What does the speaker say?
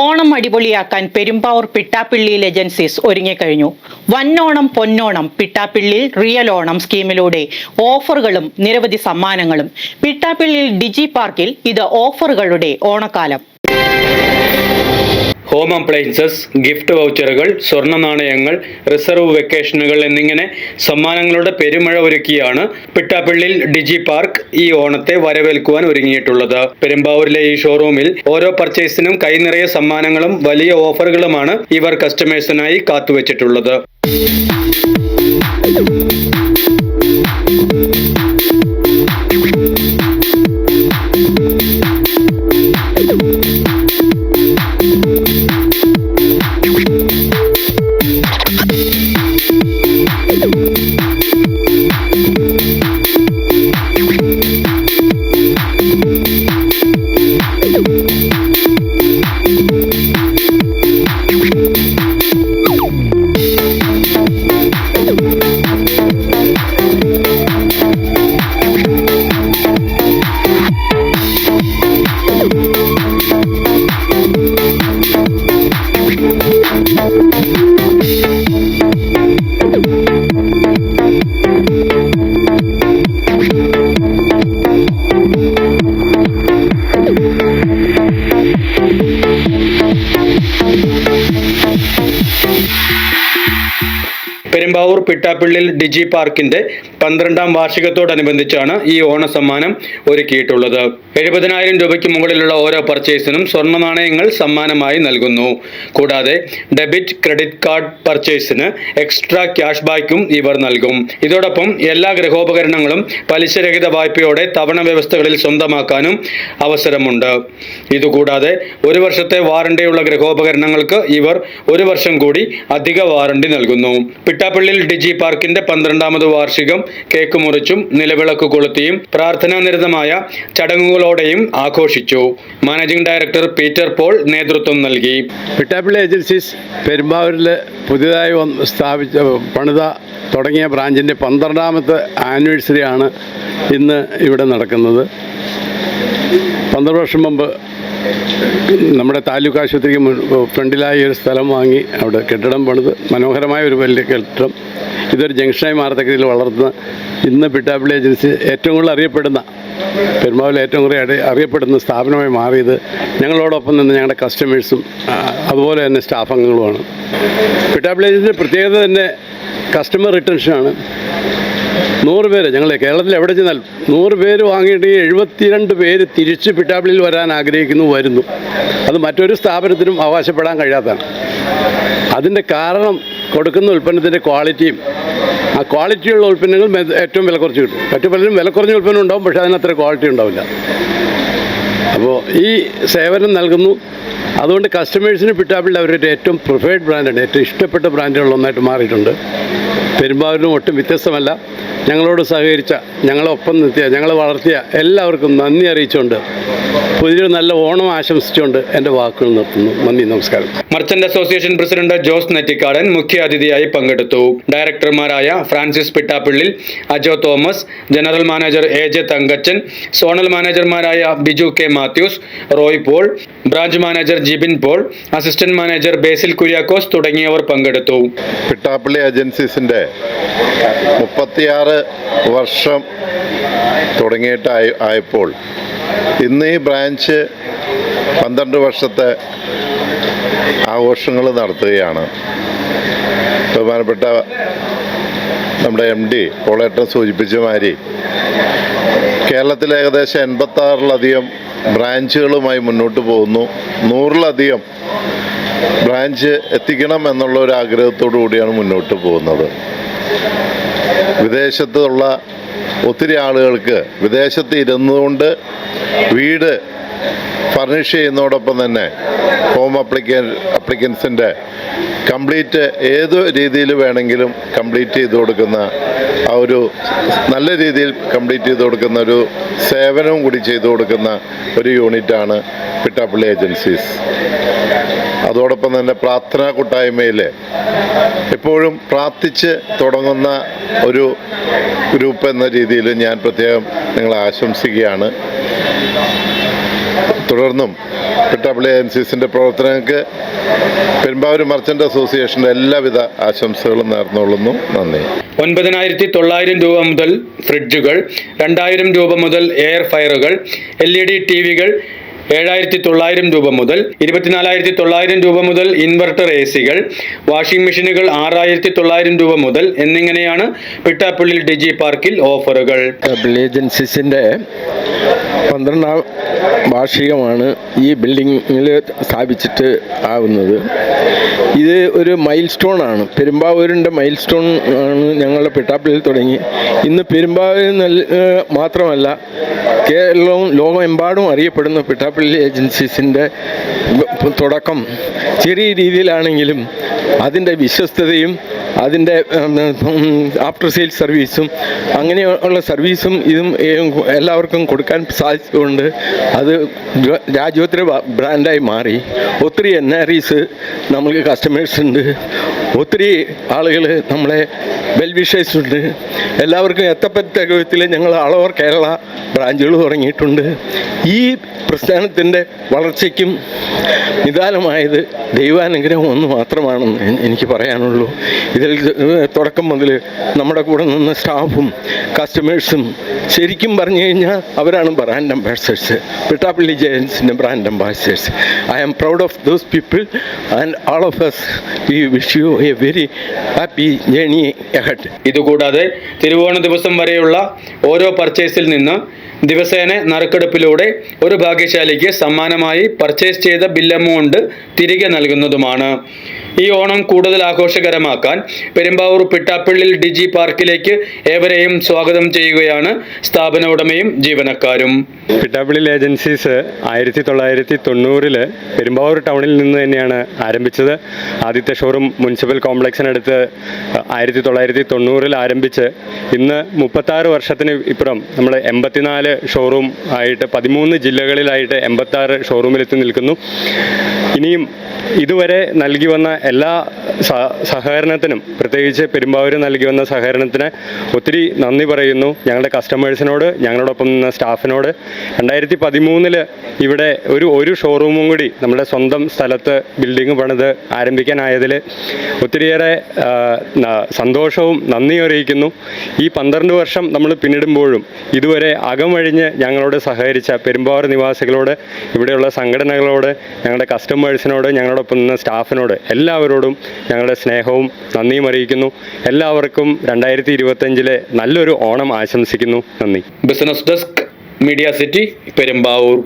Onam അടിപൊളിയാക്കാൻ Perumbavoor പിട്ടാപ്പിള്ളിയിൽ agencies ഒരുങ്ങിക്കഴിഞ്ഞു. വന്നോണം പൊന്നോണം പിട്ടാപ്പിള്ളിയിൽ റിയൽ ഓണം സ്കീമിലൂടെ ഓഫറുകളും നിരവധി സമ്മാനങ്ങളും. പിട്ടാപ്പിള്ളിയിൽ ഡിജി പാർക്കിൽ ഇത് ഓഫറുകളുടെ ഓണക്കാലം. അപ്ലയൻസസ് ഗിഫ്റ്റ് വൗച്ചറുകൾ സ്വർണ നാണയങ്ങൾ റിസർവ് വെക്കേഷനുകൾ എന്നിങ്ങനെ സമ്മാനങ്ങളുടെ പെരുമഴ ഒരുക്കിയാണ് പിട്ടാപ്പള്ളിയിൽ ഡിജി പാർക്ക് ഈ ഓണത്തെ വരവേൽക്കുവാൻ ഒരുങ്ങിയിട്ടുള്ളത്. പെരുമ്പാവൂരിലെ ഈ ഷോറൂമിൽ ഓരോ പർച്ചേസിനും കൈനിറയെ സമ്മാനങ്ങളും വലിയ ഓഫറുകളുമാണ് ഇവർ കസ്റ്റമേഴ്സിനായി കാത്തുവച്ചിട്ടുള്ളത്. പെരുമ്പാവൂർ പിട്ടാപ്പിള്ളിൽ ഡിജി പാർക്കിന്റെ പന്ത്രണ്ടാം വാർഷികത്തോടനുബന്ധിച്ചാണ് ഈ ഓണ സമ്മാനം ഒരുക്കിയിട്ടുള്ളത്. എഴുപതിനായിരം രൂപയ്ക്ക് മുകളിലുള്ള ഓരോ പർച്ചേസിനും സ്വർണ നാണയങ്ങൾ സമ്മാനമായി നൽകുന്നു. കൂടാതെ ഡെബിറ്റ് ക്രെഡിറ്റ് കാർഡ് പർച്ചേസിന് എക്സ്ട്രാ ക്യാഷ് ബാക്കും ഇവർ നൽകും. ഇതോടൊപ്പം എല്ലാ ഗൃഹോപകരണങ്ങളും പലിശരഹിത വായ്പയോടെ തവണ വ്യവസ്ഥകളിൽ സ്വന്തമാക്കാനും അവസരമുണ്ട്. ഇതുകൂടാതെ ഒരു വർഷത്തെ വാറണ്ടിയുള്ള ഗൃഹോപകരണങ്ങൾക്ക് ഇവർ ഒരു വർഷം കൂടി അധിക വാറണ്ടി നൽകുന്നു. പിട്ടാപ്പള്ളിയിൽ ഡിജി പാർക്കിന്റെ പന്ത്രണ്ടാമത് വാർഷികം കേക്ക് മുറിച്ചും നിലവിളക്ക് കൊളുത്തിയും പ്രാർത്ഥനാനിരതമായ ചടങ്ങുകളോടെയും ആഘോഷിച്ചു. മാനേജിംഗ് ഡയറക്ടർ പീറ്റർ പോൾ നേതൃത്വം നൽകി. വിട്ടാപ്പിള്ളി ഏജൻസീസ് പെരുമ്പാവൂരിൽ പുതിയതായി സ്ഥാപിച്ച പണിത തുടങ്ങിയ ബ്രാഞ്ചിന്റെ പന്ത്രണ്ടാമത്തെ ആനിവേഴ്സറിയാണ് ഇന്ന് ഇവിടെ നടക്കുന്നത്. പന്ത്രണ്ട് വർഷം മുമ്പ് നമ്മുടെ താലൂക്ക് ആശുപത്രിക്ക് ഫ്രണ്ടിലായി ഒരു സ്ഥലം വാങ്ങി അവിടെ കെട്ടിടം പണിത് മനോഹരമായ ഒരു വലിയ കെട്ടിടം. ഇതൊരു ജംഗ്ഷനായി മാറത്തക്ക രീതിയിൽ വളർന്ന് ഇന്ന് പിട്ടാപ്പിള്ളി ഏജൻസി ഏറ്റവും കൂടുതൽ അറിയപ്പെടുന്ന പെരുമാവിൽ ഏറ്റവും കൂടുതൽ അറിയപ്പെടുന്ന സ്ഥാപനമായി മാറിയത് ഞങ്ങളോടൊപ്പം നിന്ന് ഞങ്ങളുടെ കസ്റ്റമേഴ്സും അതുപോലെ തന്നെ സ്റ്റാഫ് അംഗങ്ങളുമാണ്. പിട്ടാപ്പിള്ളി ഏജൻസിന്റെ പ്രത്യേകത തന്നെ കസ്റ്റമർ റിട്ടൻഷനാണ് നൂറ് പേര്. ഞങ്ങൾ കേരളത്തിൽ എവിടെ ചെന്നാൽ നൂറ് പേര് വാങ്ങിയിട്ട് എഴുപത്തിരണ്ട് പേര് തിരിച്ച് പിട്ടാപ്പിളിയിൽ വരാൻ ആഗ്രഹിക്കുന്നു വരുന്നു. അത് മറ്റൊരു സ്ഥാപനത്തിനും അവകാശപ്പെടാൻ കഴിയാത്തതാണ്. അതിന്റെ കാരണം കൊടുക്കുന്ന ഉൽപ്പന്നത്തിന്റെ ക്വാളിറ്റിയും ആ ക്വാളിറ്റിയുള്ള ഉൽപ്പന്നങ്ങൾ ഏറ്റവും വില കുറച്ച് കിട്ടും. മറ്റു പലരും വില കുറഞ്ഞ ഉൽപ്പന്നം ഉണ്ടാവും പക്ഷേ അതിനത്ര ക്വാളിറ്റി ഉണ്ടാവില്ല. അപ്പോൾ ഈ സേവനം നൽകുന്നു. അതുകൊണ്ട് കസ്റ്റമേഴ്സിന് പിട്ടാപ്പിള്ളി അവരുടെ ഏറ്റവും പ്രിഫേർഡ് ബ്രാൻഡാണ് ഏറ്റവും ഇഷ്ടപ്പെട്ട ബ്രാൻഡുകളിൽ ഒന്നായിട്ട് മാറിയിട്ടുണ്ട്. പെരുമ്പാവൂരിനും ഒട്ടും വ്യത്യസ്തമല്ല. ഞങ്ങളോട് സഹകരിച്ച ഞങ്ങളൊപ്പം നിർത്തിയ ഞങ്ങളെ വളർത്തിയ എല്ലാവർക്കും നന്ദി അറിയിച്ചുകൊണ്ട് പുതിയൊരു നല്ല ഓണം ആശംസിച്ചുകൊണ്ട് എന്റെ വാക്കുകൾ നിർത്തുന്നു. നന്ദി നമസ്കാരം. Merchant association president Jose Nettikkadan മുഖ്യാതിഥിയായി പങ്കെടുത്തു. ഡയറക്ടർമാരായ Francis Pittappillil Ajo Thomas general manager A J Thankachan zonal മാനേജർമാരായ Biju K Mathews Roy Paul branch manager Jibin Paul assistant manager Basil Kuriakose തുടങ്ങിയവർ പങ്കെടുത്തു. പിട്ടാപ്പിള്ളി ഏജൻസീസിന്റെ മുപ്പത്തിയാറ് വർഷം തുടങ്ങിയിട്ട് ആയപ്പോൾ ഇന്ന് ഈ ബ്രാഞ്ച് പന്ത്രണ്ട് വർഷത്തെ ആഘോഷങ്ങൾ നടത്തുകയാണ്. ബഹുമാനപ്പെട്ട നമ്മുടെ എം ഡി പോളേട്ടൻ സൂചിപ്പിച്ച മാതിരി കേരളത്തിൽ ഏകദേശം എൺപത്താറിലധികം ബ്രാഞ്ചുകളുമായി മുന്നോട്ട് പോകുന്നു. നൂറിലധികം ബ്രാഞ്ച് എത്തിക്കണം എന്നുള്ള ഒരു ആഗ്രഹത്തോടു കൂടിയാണ് മുന്നോട്ട് പോകുന്നത്. വിദേശത്തുള്ള ഒത്തിരി ആളുകൾക്ക് വിദേശത്ത് ഇരുന്നുകൊണ്ട് വീട് ഫർണിഷ് ചെയ്യുന്നതോടൊപ്പം തന്നെ ഹോം അപ്ലിക്കൻ അപ്ലിക്കൻസിന്റെ കംപ്ലീറ്റ് ഏത് രീതിയിൽ വേണമെങ്കിലും കംപ്ലീറ്റ് ചെയ്ത് കൊടുക്കുന്ന ആ ഒരു നല്ല രീതിയിൽ കംപ്ലീറ്റ് ചെയ്ത് കൊടുക്കുന്ന ഒരു സേവനവും കൂടി ചെയ്തു കൊടുക്കുന്ന ഒരു യൂണിറ്റാണ് പിട്ടാപ്പള്ളി ഏജൻസീസ്. അതോടൊപ്പം തന്നെ പ്രാർത്ഥനാ കൂട്ടായ്മയിൽ എപ്പോഴും പ്രാർത്ഥിച്ച് തുടങ്ങുന്ന ഒരു ഗ്രൂപ്പ് എന്ന രീതിയിൽ ഞാൻ പ്രത്യേകം നിങ്ങളെ ആശംസിക്കുകയാണ്. തുടർന്നും പിട്ടാപ്പള്ളി സിന്റെ പ്രവർത്തനങ്ങൾക്ക് പെരുമ്പാവൂർ മർച്ചന്റ് അസോസിയേഷന്റെ എല്ലാവിധ ആശംസകളും നേർന്നുകൊള്ളുന്നു. നന്ദി. ഒൻപതിനായിരത്തി തൊള്ളായിരം രൂപ മുതൽ ഫ്രിഡ്ജുകൾ രണ്ടായിരം രൂപ മുതൽ എയർ ഫയറുകൾ എൽ ഇ ഡി ടി വികൾ ഏഴായിരത്തി തൊള്ളായിരം രൂപ മുതൽ ഇരുപത്തിനാലായിരത്തി തൊള്ളായിരം രൂപ മുതൽ ഇൻവെർട്ടർ എ സികൾ വാഷിംഗ് മെഷീനുകൾ ആറായിരത്തി തൊള്ളായിരം രൂപ മുതൽ എന്നിങ്ങനെയാണ് പിട്ടാപ്പള്ളി ഡിജി പാർക്കിൽ ഓഫറുകൾ. ഏജൻസിന്റെ പന്ത്രണ്ടാം വാർഷികമാണ് ഈ ബിൽഡിങ്ങിൽ സ്ഥാപിച്ചിട്ട് ആവുന്നത്. ഇത് ഒരു മൈൽ സ്റ്റോൺ ആണ് പെരുമ്പാവൂരിന്റെ മൈൽ സ്റ്റോൺ ആണ് ഞങ്ങളുടെ പിട്ടാപ്പിളിൽ തുടങ്ങി. ഇന്ന് പെരുമ്പാവൂരിൽ മാത്രമല്ല കേരളവും ലോകമെമ്പാടും അറിയപ്പെടുന്ന പിട്ടാപ്പള്ളി ഏജൻസീസിന്റെ തുടക്കം ചെറിയ രീതിയിലാണെങ്കിലും അതിന്റെ വിശ്വസ്തതയും അതിന്റെ ആഫ്റ്റർ സെയിൽസ് സർവീസും അങ്ങനെയുള്ള സർവീസും ഇതും എല്ലാവർക്കും കൊടുക്കാൻ സാധിച്ചുകൊണ്ട് അത് രാജ്യോത്തര ബ്രാൻഡായി മാറി. ഒത്തിരി എൻ ആർ ഈസ് നമ്മൾക്ക് കസ്റ്റമേഴ്സ് ഉണ്ട്. ഒത്തിരി ആളുകൾ നമ്മളെ വെൽവിഷേഴ്സ് ഉണ്ട് എല്ലാവർക്കും എത്തപ്പറ്റ വിധത്തിൽ ഞങ്ങൾ അളവർ കേരള ബ്രാഞ്ചുകൾ തുടങ്ങിയിട്ടുണ്ട്. ഈ പ്രസ്ഥാനത്തിന്റെ വളർച്ചയ്ക്കും നിദാനമായത് ദൈവാനുഗ്രഹം ഒന്ന് മാത്രമാണെന്ന് എനിക്ക് പറയാനുള്ളൂ. ഇതിൽ തുടക്കം മുതൽ നമ്മുടെ കൂടെ നിന്ന സ്റ്റാഫും കസ്റ്റമേഴ്സും ശരിക്കും പറഞ്ഞു കഴിഞ്ഞാൽ അവരാണ് brand ambassadors. Pittappilly ജയൻസിന്റെ brand ambassadors. I am proud of those people and all of us we wish you a very happy journey ahead ഇതുകൂടാതെ തിരുവോണ ദിവസം വരെയുള്ള ഓരോ പർച്ചേസിൽ നിന്ന് ദിവസേന നറുക്കെടുപ്പിലൂടെ ഒരു ഭാഗ്യശാലിക്ക് സമ്മാനമായി പർച്ചേസ് ചെയ്ത ബിൽ എമൗണ്ട് തിരികെ നൽകുന്നതുമാണ്. ഈ ഓണം കൂടുതൽ ആഘോഷകരമാക്കാൻ പെരുമ്പാവൂർ പിട്ടാപ്പള്ളിൽ ഡിജി പാർക്കിലേക്ക് ഏവരെയും സ്വാഗതം ചെയ്യുകയാണ് സ്ഥാപന ഉടമയും ജീവനക്കാരും. പിട്ടാപ്പിള്ളിൽ ഏജൻസീസ് ആയിരത്തി തൊള്ളായിരത്തി തൊണ്ണൂറിൽ പെരുമ്പാവൂർ ടൗണിൽ നിന്ന് തന്നെയാണ് ആരംഭിച്ചത്. ആദ്യത്തെ ഷോറൂം മുനിസിപ്പൽ കോംപ്ലക്സിനടുത്ത് ആയിരത്തി തൊള്ളായിരത്തി തൊണ്ണൂറിൽ ആരംഭിച്ച് ഇന്ന് മുപ്പത്താറ് വർഷത്തിന് ഇപ്പുറം നമ്മൾ എൺപത്തിനാല് ഷോറൂം ആയിട്ട് പതിമൂന്ന് ജില്ലകളിലായിട്ട് എൺപത്താറ് ഷോറൂമിലെത്തി നിൽക്കുന്നു. ഇനിയും ഇതുവരെ നൽകി വന്ന എല്ലാ സഹകരണത്തിനും പ്രത്യേകിച്ച് പെരുമ്പാവൂർ നൽകി വന്ന സഹകരണത്തിന് ഒത്തിരി നന്ദി പറയുന്നു. ഞങ്ങളുടെ കസ്റ്റമേഴ്സിനോട് ഞങ്ങളോടൊപ്പം നിന്ന സ്റ്റാഫിനോട് രണ്ടായിരത്തി പതിമൂന്നിൽ ഇവിടെ ഒരു ഒരു ഷോറൂമും കൂടി നമ്മുടെ സ്വന്തം സ്ഥലത്ത് ബിൽഡിംഗ് പണിത് ആരംഭിക്കാനായതിൽ ഒത്തിരിയേറെ സന്തോഷവും നന്ദിയും അറിയിക്കുന്നു. ഈ പന്ത്രണ്ട് വർഷം നമ്മൾ പിന്നിടുമ്പോഴും ഇതുവരെ അകം വഴിഞ്ഞ് ഞങ്ങളോട് സഹകരിച്ച പെരുമ്പാവൂർ നിവാസികളോട് ഇവിടെയുള്ള സംഘടനകളോട് ഞങ്ങളുടെ കസ്റ്റമേഴ്സിനോട് ഞങ്ങളോടൊപ്പം നിന്ന സ്റ്റാഫിനോട് എല്ലാവരോടും ഞങ്ങളുടെ സ്നേഹവും നന്ദിയും അറിയിക്കുന്നു. എല്ലാവർക്കും രണ്ടായിരത്തി ഇരുപത്തഞ്ചിലെ നല്ലൊരു ഓണം ആശംസിക്കുന്നു. നന്ദി. Business desk media city Perumbavoor